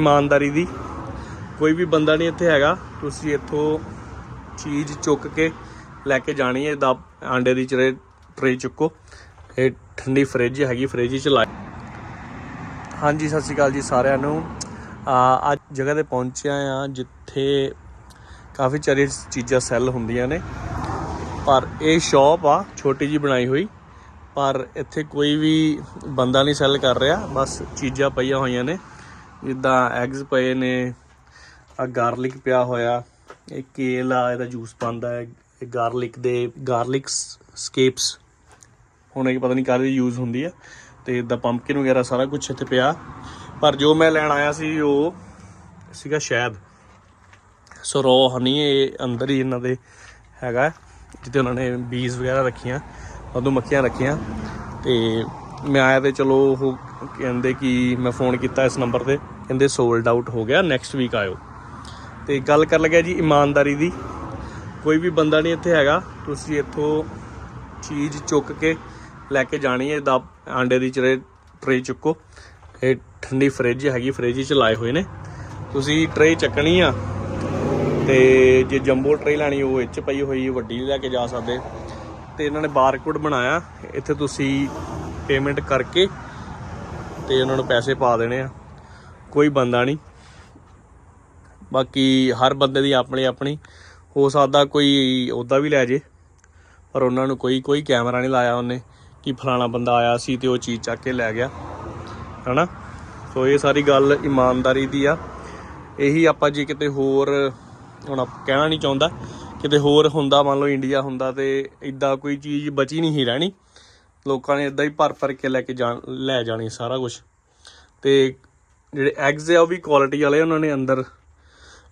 ਇਮਾਨਦਾਰੀ ਦੀ। ਕੋਈ ਵੀ ਬੰਦਾ ਨਹੀਂ ਇੱਥੇ ਹੈਗਾ। ਤੁਸੀਂ ਇੱਥੋਂ ਚੀਜ਼ ਚੁੱਕ ਕੇ ਲੈ ਕੇ ਜਾਣੀ ਹੈ। ਦਾ ਆਂਡੇ ਦੀ ਚਰੇ ਟਰੇ ਚੁੱਕੋ। ਇਹ ਠੰਡੀ ਫ੍ਰਿਜ ਹੈਗੀ। ਫ੍ਰਿਜ 'ਚ ਲਾ ਹਾਂਜੀ, ਸਤਿ ਸ਼੍ਰੀ ਅਕਾਲ ਜੀ ਸਾਰਿਆਂ ਨੂੰ। ਅੱਜ ਜਗ੍ਹਾ ਤੇ ਪਹੁੰਚਿਆ ਆ ਜਿੱਥੇ ਕਾਫੀ ਚਾਰੀ ਚੀਜ਼ਾਂ ਸੈੱਲ ਹੁੰਦੀਆਂ ਨੇ। ਪਰ ਇਹ ਸ਼ਾਪ ਆ, ਛੋਟੀ ਜੀ ਬਣਾਈ ਹੋਈ। ਪਰ ਇੱਥੇ ਕੋਈ ਵੀ ਬੰਦਾ ਨਹੀਂ ਸੈੱਲ ਕਰ ਰਿਹਾ। ਬਸ ਚੀਜ਼ਾਂ ਪਈਆਂ ਹੋਈਆਂ ਨੇ। ਜਿੱਦਾਂ ਐਗਸ ਪਏ ਨੇ ਆ ਗਾਰਲਿਕ ਪਿਆ ਹੋਇਆ ਇਹ ਕੇਲ ਆ ਇਹਦਾ ਜੂਸ ਪਾਉਂਦਾ ਹੈ ਇਹ ਗਾਰਲਿਕ ਦੇ ਗਾਰਲਿਕ ਸਕੇਪਸ ਹੁਣ ਇਹ ਪਤਾ ਨਹੀਂ ਕਾਹਦੀ ਯੂਜ਼ ਹੁੰਦੀ ਆ ਤੇ ਇਦਾਂ ਪੰਪਕਿਨ ਵਗੈਰਾ ਸਾਰਾ ਕੁਝ ਇੱਥੇ ਪਿਆ। ਪਰ ਜੋ ਮੈਂ ਲੈਣ ਆਇਆ ਸੀ ਉਹ ਸੀਗਾ ਸ਼ਹਿਦ। ਸੋ ਰੋ ਹਨੀ ਇਹ ਅੰਦਰ ਹੀ ਇਹਨਾਂ ਦੇ ਹੈਗਾ ਹੈ, ਜਿੱਥੇ ਉਹਨਾਂ ਨੇ ਬੀਜ਼ ਵਗੈਰਾ ਰੱਖੀਆਂ ਉਦੋਂ ਮੱਖੀਆਂ ਰੱਖੀਆਂ। ਤੇ ਮੈਂ ਆਇਆ ਤੇ ਚਲੋ ਉਹ ਕਹਿੰਦੇ ਕਿ ਮੈਂ ਫੋਨ ਕੀਤਾ ਇਸ ਨੰਬਰ ਤੇ, ਕਹਿੰਦੇ ਸੋਲਡ ਆਊਟ ਹੋ ਗਿਆ ਨੈਕਸਟ ਵੀਕ ਆਇਓ। ਤੇ ਗੱਲ ਕਰ ਲੱਗਿਆ ਜੀ ਇਮਾਨਦਾਰੀ ਦੀ। ਕੋਈ ਵੀ ਬੰਦਾ ਨਹੀਂ ਇੱਥੇ ਹੈਗਾ, ਤੁਸੀਂ ਇੱਥੋਂ ਚੀਜ਼ ਚੁੱਕ ਕੇ ਲੈ ਕੇ ਜਾਣੀ ਹੈ ਦਾ ਆਂਡੇ ਦੀ ਚਰੇ ਟਰੇ ਚੁੱਕੋ। ਇਹ ਠੰਡੀ ਫ੍ਰਿਜ ਹੈਗੀ ਫ੍ਰਿਜ 'ਚ ਲਾਏ ਹੋਏ ਨੇ। ਤੁਸੀਂ ਟਰੇ ਚੱਕਣੀ ਆ, ਤੇ ਜੇ ਜੰਬੋ ਟਰੇ ਲੈਣੀ, ਉਹ ਇੱਚ ਪਈ ਹੋਈ ਵੱਡੀ ਲੈ ਕੇ ਜਾ ਸਕਦੇ। ਤੇ ਇਹਨਾਂ ਨੇ ਬਾਰਕੋਡ ਬਣਾਇਆ, ਇੱਥੇ ਤੁਸੀਂ ਪੇਮੈਂਟ ਕਰਕੇ ਤੇ ਉਹਨਾਂ ਨੂੰ ਪੈਸੇ ਪਾ ਦੇਣੇ ਆ। ਕੋਈ ਬੰਦਾ ਨਹੀਂ। ਬਾਕੀ ਹਰ ਬੰਦੇ ਦੀ ਆਪਣੀ ਆਪਣੀ। ਹੋ ਸਕਦਾ ਕੋਈ ਉਹਦਾ ਵੀ ਲੈ ਜੇ, ਪਰ ਉਹਨਾਂ ਨੂੰ ਕੋਈ ਕੋਈ ਕੈਮਰਾ ਨਹੀਂ ਲਾਇਆ ਉਹਨੇ ਕਿ ਫਲਾਣਾ ਬੰਦਾ ਆਇਆ ਸੀ ਤੇ ਉਹ ਚੀਜ਼ ਚੱਕ ਕੇ ਲੈ ਗਿਆ। ਹਨਾ? ਸੋ ਇਹ ਸਾਰੀ ਗੱਲ ਇਮਾਨਦਾਰੀ ਦੀ ਆ। ਇਹੀ ਆਪਾਂ ਜੇ ਕਿਤੇ ਹੋਰ ਹੁਣ ਆਪ- ਕਹਿਣਾ ਨਹੀਂ ਚਾਹੁੰਦਾ। ਕਿਤੇ ਹੋਰ ਹੁੰਦਾ, ਮੰਨ ਲਓ ਇੰਡੀਆ ਹੁੰਦਾ ਤੇ ਇਦਾਂ ਕੋਈ ਚੀਜ਼ ਬਚੀ ਨਹੀਂ ਸੀ ਰਹਿਣੀ। ਲੋਕਾਂ ਨੇ ਇਦਾਂ ਹੀ ਭਰ ਭਰ ਕੇ ਲੈ ਕੇ ਜਾਣ, ਲੈ ਜਾਣੀ ਸਾਰਾ ਕੁਝ ਤੇ ਜਿਹੜੇ ਐਗਸ ਆ, ਉਹ ਵੀ ਕੁਆਲਿਟੀ ਵਾਲੇ ਉਹਨਾਂ ਨੇ ਅੰਦਰ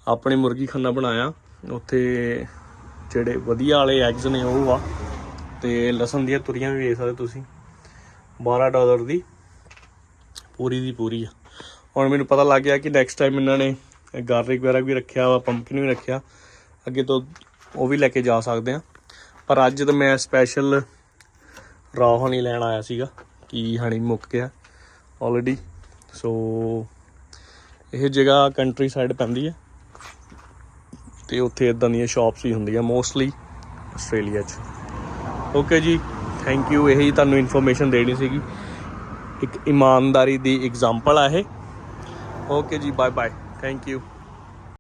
ਆਪਣੀ ਮੁਰਗੀ ਖਾਨਾ ਬਣਾਇਆ। ਉੱਥੇ ਜਿਹੜੇ ਵਧੀਆ ਵਾਲੇ ਐਗਸ ਨੇ ਉਹ ਆ। ਤੇ ਲਸਣ ਦੀਆਂ ਤੁਰੀਆਂ ਵੀ ਵੇਖ ਸਕਦੇ ਤੁਸੀਂ। 12 ਡਾਲਰ ਦੀ, ਪੂਰੀ ਦੀ ਪੂਰੀ ਆ। ਹੁਣ ਮੈਨੂੰ ਪਤਾ ਲੱਗ ਗਿਆ ਕਿ ਨੈਕਸਟ ਟਾਈਮ ਇਹਨਾਂ ਨੇ ਗਾਰਲਿਕ ਵਗੈਰਾ ਵੀ ਰੱਖਿਆ ਵਾ ਪੰਪਕਿਨ ਵੀ ਰੱਖਿਆ। ਅੱਗੇ ਤੋਂ ਉਹ ਵੀ ਲੈ ਕੇ ਜਾ ਸਕਦੇ ਆ। ਪਰ ਅੱਜ ਤਾਂ ਮੈਂ ਸਪੈਸ਼ਲ ਰॉ ਹਨੀ ਲੈਣ ਆਇਆ ਸੀਗਾ, ਕਿ ਹਣੀ ਮੁੱਕ ਗਿਆ ਆਲਰੇਡੀ ਸੋ ਇਹ ਜਗ੍ਹਾ ਕੰਟਰੀ ਸਾਈਡ ਪੈਂਦੀ ਹੈ ਤੇ ਉੱਥੇ ਇਦਾਂ ਦੀਆਂ ਸ਼ਾਪਸ ਵੀ ਹੁੰਦੀਆਂ ਮੋਸਟਲੀ ਆਸਟ੍ਰੇਲੀਆ 'ਚ। ਓਕੇ ਜੀ ਥੈਂਕ ਯੂ ਇਹੀ ਤੁਹਾਨੂੰ ਇਨਫੋਰਮੇਸ਼ਨ ਦੇਣੀ ਸੀਗੀ। ਇੱਕ ਇਮਾਨਦਾਰੀ ਦੀ ਐਗਜ਼ਾਮਪਲ ਆ ਇਹ। ਓਕੇ ਜੀ ਬਾਏ ਬਾਏ ਥੈਂਕ ਯੂ